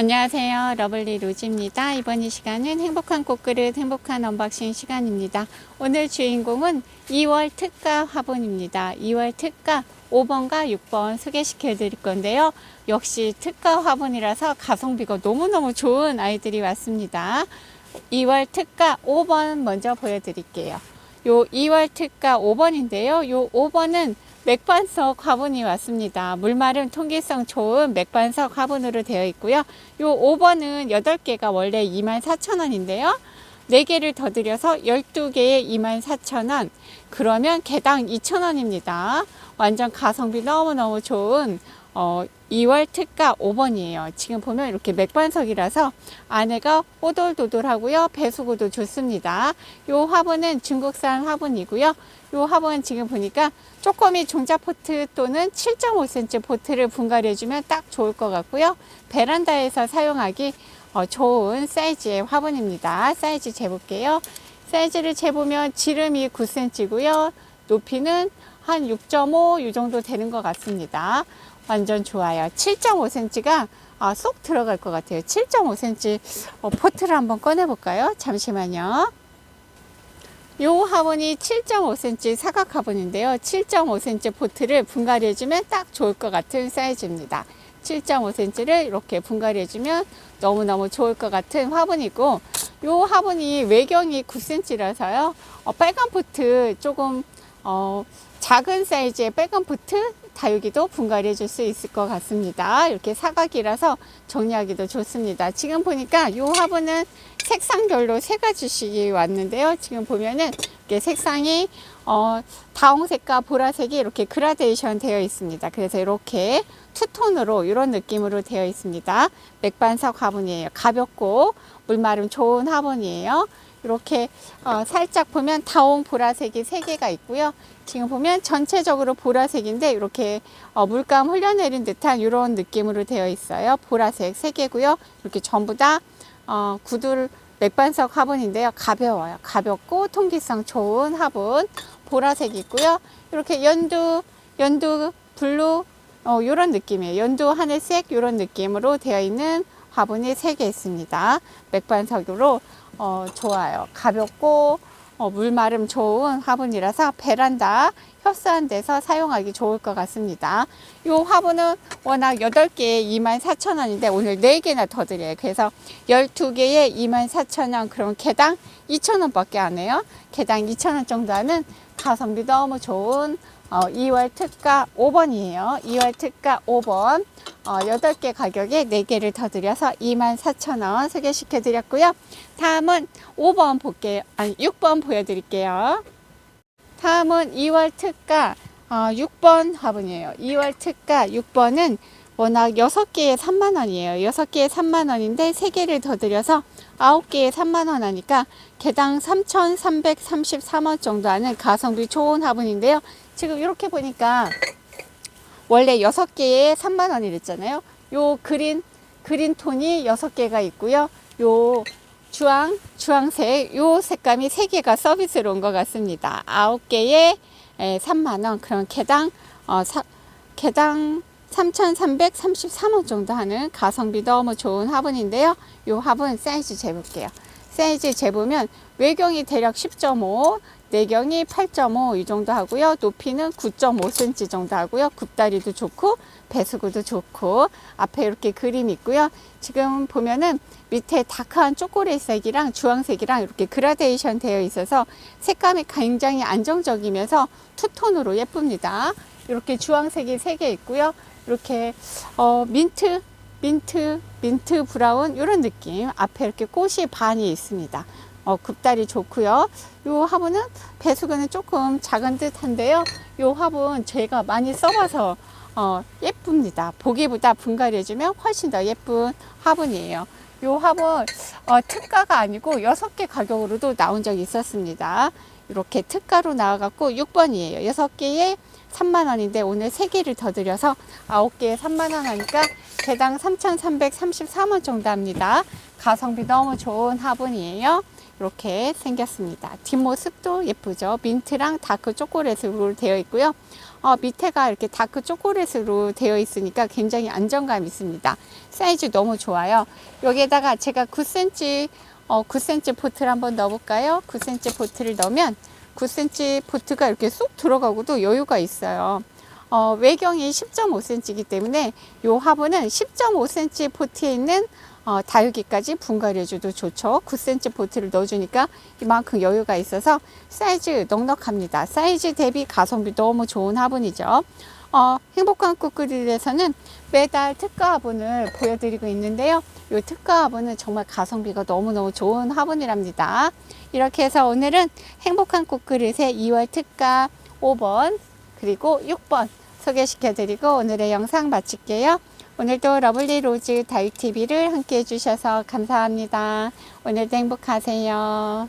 안녕하세요. 러블리 로즈입니다. 이번 이 시간은 행복한 꽃그릇 행복한 언박싱 시간입니다. 오늘 주인공은 2월 특가 화분입니다. 2월 특가 5번과 6번 소개시켜 드릴 건데요. 역시 특가 화분이라서 가성비가 너무너무 좋은 아이들이 왔습니다. 2월 특가 5번 먼저 보여드릴게요. 요 2월 특가 5번인데요. 요 5번은 맥반석 화분이 왔습니다. 물마름 통기성 좋은 맥반석 화분으로 되어 있고요. 요 5번은 8개가 원래 24,000원인데요. 4개를 더 드려서 12개에 24,000원. 그러면 개당 2,000원입니다. 완전 가성비 너무너무 좋은 어, 2월 특가 5번이에요. 지금 보면 이렇게 맥반석이라서 안에가 오돌도돌하고요. 배수구도 좋습니다. 요 화분은 중국산 화분이고요. 요 화분 지금 보니까 쪼꼬미 종자포트 또는 7.5cm 포트를 분갈해주면 딱 좋을 것 같고요. 베란다에서 사용하기 어, 좋은 사이즈의 화분입니다. 사이즈 재볼게요. 사이즈를 재보면 지름이 9cm고요. 높이는 한 6.5 이 정도 되는 것 같습니다. 완전 좋아요. 7.5cm가 아, 쏙 들어갈 것 같아요. 7.5cm 어, 포트를 한번 꺼내볼까요? 잠시만요. 요 화분이 7.5cm 사각 화분인데요. 7.5cm 포트를 분갈이 해주면 딱 좋을 것 같은 사이즈입니다. 7.5cm를 이렇게 분갈이 해주면 너무너무 좋을 것 같은 화분이고 요 화분이 외경이 9cm라서요. 어, 빨간 포트 조금 어, 작은 사이즈의 빨간 포트 다육이도 분갈이 해줄 수 있을 것 같습니다. 이렇게 사각이라서 정리하기도 좋습니다. 지금 보니까 이 화분은 색상별로 세 가지씩 왔는데요. 지금 보면은 이렇게 색상이 어, 다홍색과 보라색이 이렇게 그라데이션 되어 있습니다. 그래서 이렇게 투톤으로 이런 느낌으로 되어 있습니다. 맥반석 화분이에요. 가볍고 물마름 좋은 화분이에요. 이렇게 어, 살짝 보면 다홍 보라색이 세 개가 있고요. 지금 보면 전체적으로 보라색인데 이렇게 어, 물감 흘려내린 듯한 이런 느낌으로 되어 있어요. 보라색 세 개고요. 이렇게 전부 다 어, 구들 맥반석 화분인데요. 가벼워요. 가볍고 통기성 좋은 화분 보라색 있고요. 이렇게 연두 연두 블루 어, 이런 느낌이에요. 연두 하늘색 이런 느낌으로 되어 있는 화분이 세개 있습니다. 맥반석으로 어, 좋아요. 가볍고 어, 물마름 좋은 화분이라서 베란다 협소한 데서 사용하기 좋을 것 같습니다. 이 화분은 워낙 8개에 24,000원인데 오늘 4개나 더 드려요. 그래서 12개에 24,000원 그럼 개당 2,000원 밖에 안 해요. 개당 2,000원 정도 하는 가성비 너무 좋은 어, 2월 특가 5번이에요. 2월 특가 5번. 어, 8개 가격에 4개를 더 드려서 24,000원 소개시켜 드렸고요. 다음은 5번 볼게요. 아니, 6번 보여드릴게요. 다음은 2월 특가 어, 6번 화분이에요. 2월 특가 6번은 워낙 6개에 3만원이에요. 6개에 3만원인데 3개를 더 드려서 9개에 3만원 하니까 개당 3,333원 정도 하는 가성비 좋은 화분인데요. 지금 이렇게 보니까 원래 6개에 3만원이 랬잖아요. 요 그린, 그린 톤이 6개가 있고요. 요 주황, 주황색, 요 색감이 3개가 서비스로 온 것 같습니다. 9개에 3만원. 그럼 개당, 어, 사, 개당 3,333원 정도 하는 가성비 너무 좋은 화분인데요. 이 화분 사이즈 재볼게요. 사이즈 재보면 외경이 대략 10.5, 내경이 8.5 이 정도 하고요. 높이는 9.5cm 정도 하고요. 굽다리도 좋고 배수구도 좋고 앞에 이렇게 그림 있고요. 지금 보면은 밑에 다크한 초콜릿색이랑 주황색이랑 이렇게 그라데이션 되어 있어서 색감이 굉장히 안정적이면서 투톤으로 예쁩니다. 이렇게 주황색이 세개 있고요. 이렇게 어, 민트, 민트, 민트 브라운 이런 느낌. 앞에 이렇게 꽃이 반이 있습니다. 어, 굽다리 좋고요. 이 화분은 배수구는 조금 작은 듯한데요. 이 화분 제가 많이 써봐서 어, 예쁩니다. 보기보다 분갈이 해주면 훨씬 더 예쁜 화분이에요. 이 화분 어, 특가가 아니고 6개 가격으로도 나온 적이 있었습니다. 이렇게 특가로 나와갖고 6번이에요. 6개에 3만원인데 오늘 3개를 더 드려서 9개에 3만원 하니까 개당 3,333원 정도 합니다. 가성비 너무 좋은 화분이에요. 이렇게 생겼습니다. 뒷모습도 예쁘죠. 민트랑 다크 초콜릿으로 되어 있고요. 어, 밑에가 이렇게 다크 초콜릿으로 되어 있으니까 굉장히 안정감 있습니다. 사이즈 너무 좋아요. 여기에다가 제가 9cm, 어, 9cm 포트를 한번 넣어볼까요? 9cm 포트를 넣으면 9cm 포트가 이렇게 쏙 들어가고도 여유가 있어요. 어, 외경이 10.5cm이기 때문에 이 화분은 10.5cm 포트에 있는 어, 다육이까지 분갈이해줘도 좋죠. 9cm 포트를 넣어주니까 이만큼 여유가 있어서 사이즈 넉넉합니다. 사이즈 대비 가성비 너무 좋은 화분이죠. 어, 행복한 꽃그릴에서는 매달 특가 화분을 보여드리고 있는데요. 이 특가 화분은 정말 가성비가 너무너무 좋은 화분이랍니다. 이렇게 해서 오늘은 행복한 꽃그릇의 2월 특가 5번 그리고 6번 소개시켜 드리고 오늘의 영상 마칠게요. 오늘도 러블리 로즈 다육TV를 함께 해주셔서 감사합니다. 오늘도 행복하세요.